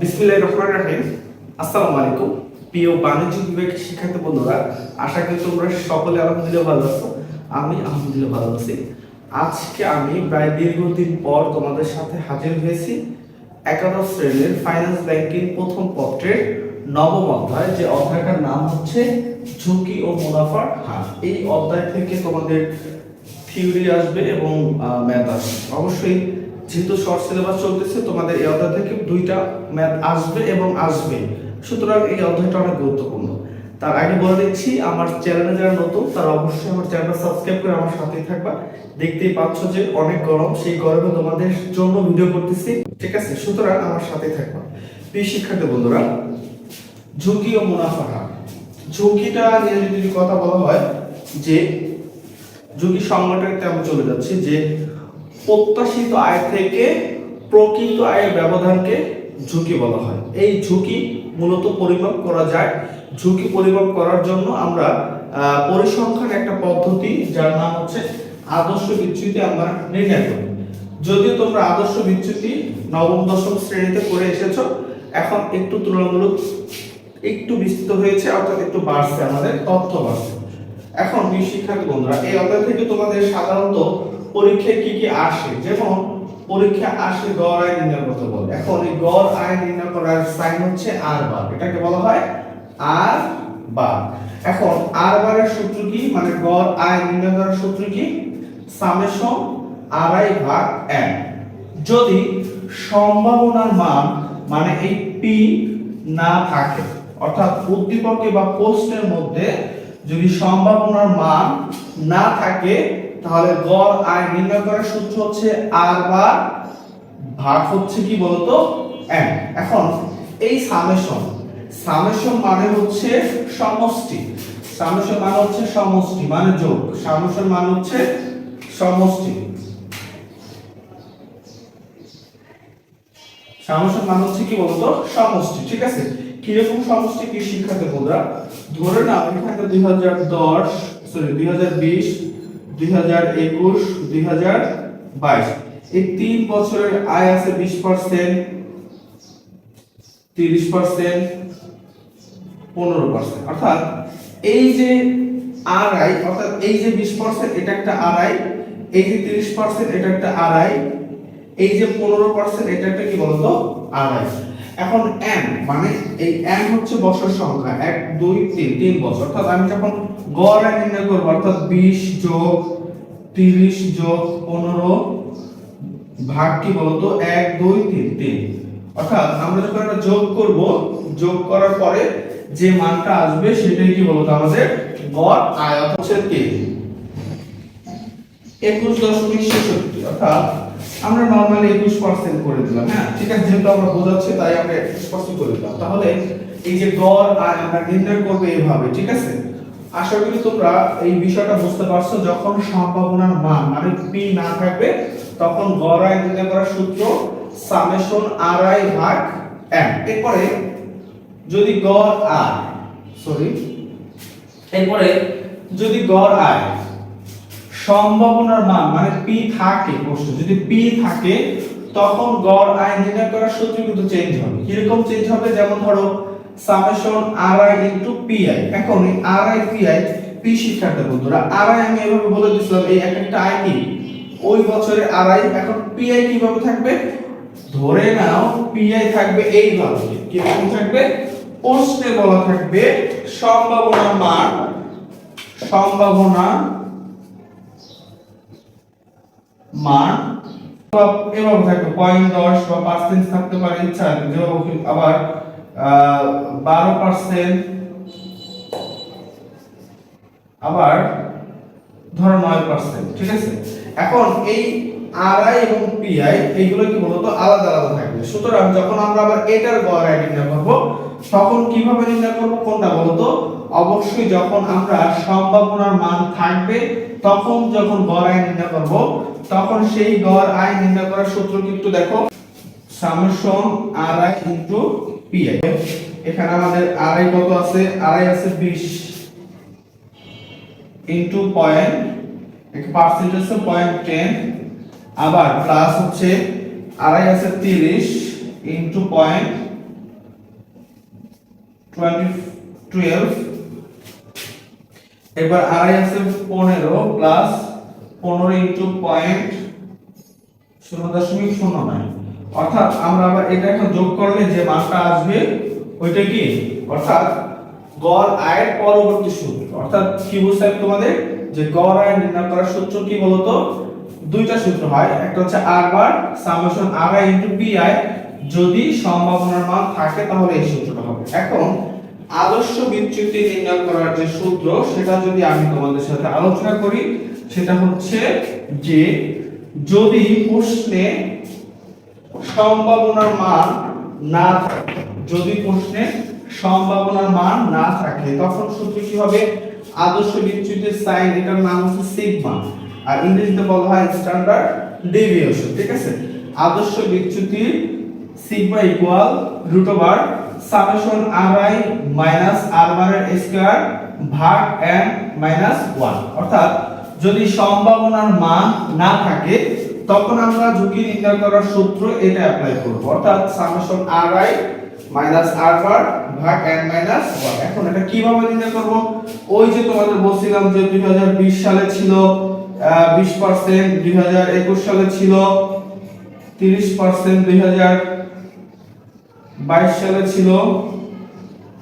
বিসমিল্লাহির রহমানির রহিম। আসসালামু আলাইকুম। প্রিয় বাণিজ্য বিভাগের শিক্ষার্থী বন্ধুরা, আশা করি তোমরা সকলে আলহামদুলিল্লাহ ভালো আছো। আমি আলহামদুলিল্লাহ ভালো আছি। আজকে আমি প্রায় দীর্ঘদিন পর তোমাদের সাথে হাজির হয়েছি একাদশ শ্রেণির ফাইন্যান্স ব্যাংকিং প্রথম পত্রের নবম অধ্যায়। যে অধ্যায়টার নাম হচ্ছে ঝুঁকি ও মুনাফার হার। এই অধ্যায় থেকে তোমাদের থিওরি আসবে এবং ম্যাথ আসবে। অবশ্যই যেহেতু শর্ট সিলেবাস চলতেছে, তোমাদের এই অধ্যায় থেকে দুইটা ম্যাথ আসবে এবং আসবে। সুতরাং এই অধ্যায়টা অনেক গুরুত্বপূর্ণ। তার আগে বলে দিচ্ছি, আমার চ্যানেলে যারা নতুন, তারা অবশ্যই আমার চ্যানেলটা সাবস্ক্রাইব করে আমার সাথেই থাকবা। দেখতেই পাচ্ছ যে অনেক গরম, সেই গরমে তোমাদের জন্য ভিডিও করতেছি। ঠিক আছে? সুতরাং আমার সাথেই থাকবা। প্রিয় শিক্ষার্থী বন্ধুরা, ঝুঁকি ও মুনাফা হার। ঝুঁকিটা নিয়ে যদি কথা বলা হয়, যে ঝুঁকি সংগঠনতে আমি চলে যাচ্ছি, যে প্রত্যাশিত আয় থেকে প্রকৃত আয়ের ব্যবধানকে ঝুঁকি বলা হয়। এই ঝুঁকি মূলত পরিমাপ করা যায়। ঝুঁকি পরিমাপ করার জন্য আমরা পরিসংখ্যান একটা পদ্ধতি যার নাম হচ্ছে আদর্শ বিচ্যুতি আমরা নির্ণয় করি। যদিও তোমরা আদর্শ বিচ্যুতি নবম, দশম শ্রেণীতে পড়ে এসেছ, এখন একটু তুলনামূলক একটু বিস্তৃত হয়েছে, অর্থাৎ একটু বাড়ছে আমাদের, তথ্য বাড়ছে। এখন শিক্ষার্থী বন্ধুরা, এই অধ্যায় থেকে তোমাদের সাধারণত পরীক্ষায় কি কি আসে? যেমন, পরীক্ষা আসে গড় আয় নির্ণয় করতে বলে। এখন এই গড় আয় নির্ণয় করার সাইন হচ্ছে আর বার। এটাকে বলা হয় আর বার। এখন, আর বারের সূত্র কি? মানে গড় আয় নির্ণয় করার সূত্র কি? সামেশন আড়াই ভাগ এক। যদি সম্ভাবনার মান মানে এই পি না থাকে, অর্থাৎ উদ্দীপকে বা পোস্টের মধ্যে যদি সম্ভাবনার মান না থাকে তাহলে গড় আয় নির্ণয় করার সূত্র হচ্ছে আর বার ভাগ হচ্ছে কি বলতো? এন এখন এই সামেশন সামেশন মানে হচ্ছে সমষ্টি। সামেশন মানে হচ্ছে সমষ্টি মানে যোগ। সামেশন মানে হচ্ছে সমষ্টি। সমষ্টি মানে হচ্ছে কি বলতো? সমষ্টি, ঠিক আছে? কীরকম সমষ্টি কি শিক্ষার্থী বন্ধুরা? ধরে নাও, এখানে দুই হাজার দশ সরি দুই হাজার বিশ দুই হাজার একুশ, দুই হাজার বাইশ। এই তিন বছরের আয় আছে বিশ পার্সেন্ট, তিরিশ পার্সেন্ট, পনেরো পার্সেন্ট। অর্থাৎ এই যে আড়াই অর্থাৎ এই যে বিশ পার্সেন্ট এটা একটা আড়াই এই যে তিরিশ পার্সেন্ট এটা একটা আড়াই এই যে পনেরো পার্সেন্ট এটা একটা কি বলতো? আড়াই এখন এন মানে এই এন হচ্ছে বছর সংখ্যা। এক, দুই, তিন তিন বছর। অর্থাৎ আমি যখন গড় নির্ণয় করব, অর্থাৎ বিশ যোগ তিরিশ যোগ পনেরো ভাগ কি বলতো? এক, দুই, তিন তিন। অর্থাৎ আমরা যখন একটা যোগ করব, যোগ করার পরে যে মানটা আসবে সেটাই কি বলতো? আমাদের গড় আয় হচ্ছে তিন। একুশ দশমিক ছেষট্টি, অর্থাৎ আমরা নর্মালি একুশ পার্সেন্ট করে দিলাম হ্যাঁ? ঠিক আছে, যেহেতু আমরা বোঝাচ্ছি, তাই আমরা একুশ পার্সেন্ট করে দিলাম। তাহলে এই যে গড় আয় আমরা নির্ণয় করব এইভাবে, ঠিক আছে? আশা করি তোমরা এই বিষয়টা বুঝতে পারছ, যখন সম্ভাবনার মান মানে পি না থাকবে, তখন গড় আয় নির্ণয় করার সূত্র সামেশন আর আই ভাগ এম এরপরে যদি গড় আয় সরি এরপরে যদি গড় আয়, সম্ভাবনার মান মানে পি থাকে, প্রশ্ন, যদি পি থাকে, তখন গড় আয় নির্ণয় করার সূত্র কিন্তু চেঞ্জ হবে। কীরকম চেঞ্জ হবে? যেমন ধরো summation R I into P I এখন এই R I P I P শিক্ষার্থী বন্ধুরা আর আই আমি এভাবে বলে দিছিলাম, এই এক একটা আই কি? ওই বছরে আর আই এখন পি আই কীভাবে থাকবে? ধরে নাও পি আই থাকবে এইভাবে। কীরকম থাকবে? প্রশ্নে বলা থাকবে সম্ভাবনার মান, সম্ভাবনা মান, এভাবে থাকবে। পয়েন্ট দশ বা পার্সেন্ট থাকতে পারে, ইচ্ছা আবার বারো পার্সেন্ট। আবার ধরো নয় পার্সেন্ট, ঠিক আছে? এখন এই আরআই এবং পিআই এইগুলো কি বলতো? আলাদা আলাদা থাকবে। সুতরাং যখন আমরা আবার এটার গড় আয় নির্ণয় করব, তখন কীভাবে নির্ণয় করব? কোনটা বলতো? অবশ্যই যখন আমরা সম্ভাবনার মান থাকবে, তখন যখন গড় আয় নির্ণয় করব, তখন সেই গড় আয় নির্ণয় করার সূত্র কিন্তু দেখো? সামেশন আরআই ইনটু পিআই এখানে আমাদের আরআই কত আছে? আরআই আছে 20 into point percent point ten আবার প্লাস হচ্ছে আড়াই আছে তিরিশ ইন্টু পয়েন্ট টোয়েন্টি টুয়েলভ এবার আড়াই আছে পনেরো প্লাস পনেরো ইন্টু পয়েন্ট শূন্য দশমিক শূন্য নয়। অর্থাৎ আমরা আবার এটা এখন যোগ করলে যে মানটা আসবে, ওইটা কি? অর্থাৎ গড় আয়ের পরবর্তী সূত্র। অর্থাৎ কি বুঝতে তোমাদের? যে গড় আয় নির্ণয় করার সূত্র কি বলতো? দুইটা সূত্র হয়। একটা হচ্ছে R bar summation R I into P I যদি সম্ভাবনার মান থাকে, তাহলে এই সূত্রটা হবে। এখন আদর্শ বিচ্যুতি নির্ণয় করার যে সূত্র, সেটা যদি আমি তোমাদের সাথে আলোচনা করি, সেটা হচ্ছে যে যদি প্রশ্নে সম্ভাবনার মান না যদি প্রশ্নে সম্ভাবনার মান না থাকে, তখন সূত্র কি হবে? আদর্শ বিচ্যুতির সাইন, এটার নাম হচ্ছে সিগমা। আর ইংরেজিতে বলা হয় স্ট্যান্ডার্ড ডেভিয়েশন, ঠিক আছে? আদর্শ বিচ্যুতি sigma equal root over summation R I minus R বারের স্কয়ার ভাগ এন মাইনাস ওয়ান অর্থাৎ যদি সম্ভাবনার মান না থাকে তখন আমরা ঝুঁকি নির্ণয় করার সূত্র এটা অ্যাপ্লাই করব। অর্থাৎ summation R I minus R bar ভাগ এন মাইনাস ওয়ান এখন এটা কীভাবে নির্ণয় করব? ওই যে তোমাদের বলছিলাম যে দুই হাজার বিশ সালে ছিল বিশ পার্সেন্ট দুই হাজার একুশ সালে ছিল, তিরিশ পার্সেন্ট দুই বাইশ সালে ছিল,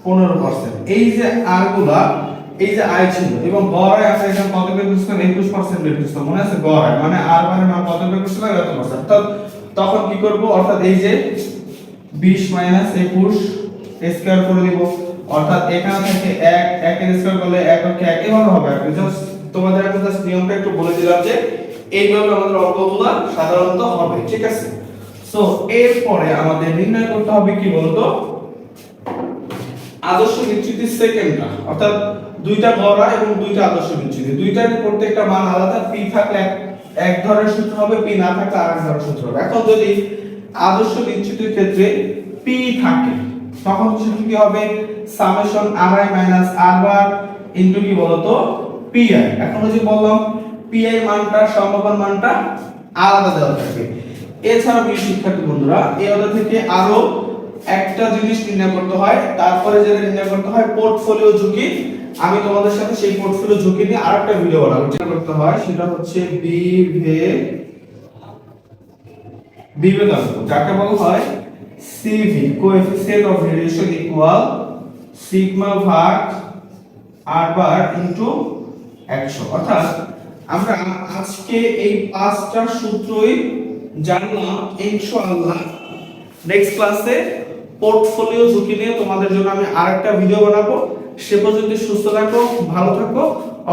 পনেরো পার্সেন্ট এই যে আরগুলা এই যে আয় ছিল, এবং গড় আয় আমরা এখানে কত বের করছিলাম? একুশ পার্সেন্ট বের করছিলাম, মনে আছে? গড় আয় মানে আর মানে মান কত বের করছিলাম? এত পার্সেন্ট তখন কি করব? অর্থাৎ এই যে বিশ মাইনাস একুশ স্কোয়ার করে দিব। অর্থাৎ এখান থেকে এক, একের স্কোয়ার করলে এক অক্ষে এক। এভাবে হবে আর জাস্ট তোমাদের আমি জাস্ট নিয়মটা একটু বলে দিলাম যে এইভাবে আমাদের অঙ্কগুলো সাধারণত হবে, ঠিক আছে? সো এরপরে আমাদের নির্ণয় করতে হবে কি বলতো? আদর্শ বিচ্যুতির সেকেন্ডটা অর্থাৎ দুইটা গড়া এবং দুইটা আদর্শ বিচ্যুতি। দুইটার প্রত্যেকটা মান আলাদা, পি থাকলে এক- এক ধরনের সূত্র হবে, পি না থাকলে আরেক ধরনের সূত্র হবে। এখন যদি আদর্শ বিচ্যুতির ক্ষেত্রে পি থাকে, তখন সূত্র কি হবে? Summation R I minus R bar into কি বলতো? পি আই এখন ওই যে বললাম পি আই মানটা সম্ভাবনা মানটা আলাদা দেওয়া থাকবে এছাড়া প্রিয় শিক্ষার্থী বন্ধুরা, এই অধ্যায় থেকে আরও একটা জিনিস নির্ণয় করতে হয়, তারপরে যেটা নির্ণয় করতে হয় পোর্টফোলিও ঝুঁকি। আমি তোমাদের সাথে সেই পোর্টফোলিও ঝুঁকি নিয়ে আরেকটা ভিডিও বানাবো। যেটা করতে হয়, সেটা হচ্ছে বিভে বিভেদক যাকে বলা হয় CV coefficient of variation equal sigma ভাগ আর বার ইনটু 100 অর্থাৎ আমরা আজকে এই পাঁচটা সূত্রই জানলাম ইনশাআল্লাহ নেক্সট ক্লাসে পোর্টফোলিও ঝুঁকি নিয়ে তোমাদের জন্য আমি আরেকটা ভিডিও বানাবো। সে পর্যন্ত সুস্থ থাকো, ভালো থাকো।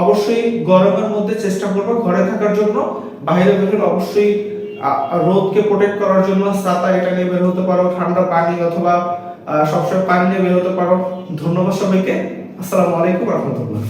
অবশ্যই গরমের মধ্যে চেষ্টা করব ঘরে থাকার জন্য। বাইরে বের অবশ্যই রোদকে প্রোটেক্ট করার জন্য ছাতা এটা নিয়ে বের হতে পারো, ঠান্ডা পানি অথবা সবসময় পানি নিয়ে বের হতে পারো। ধন্যবাদ সবাইকে। আসসালামু আলাইকুম রহমতুল্লাহ।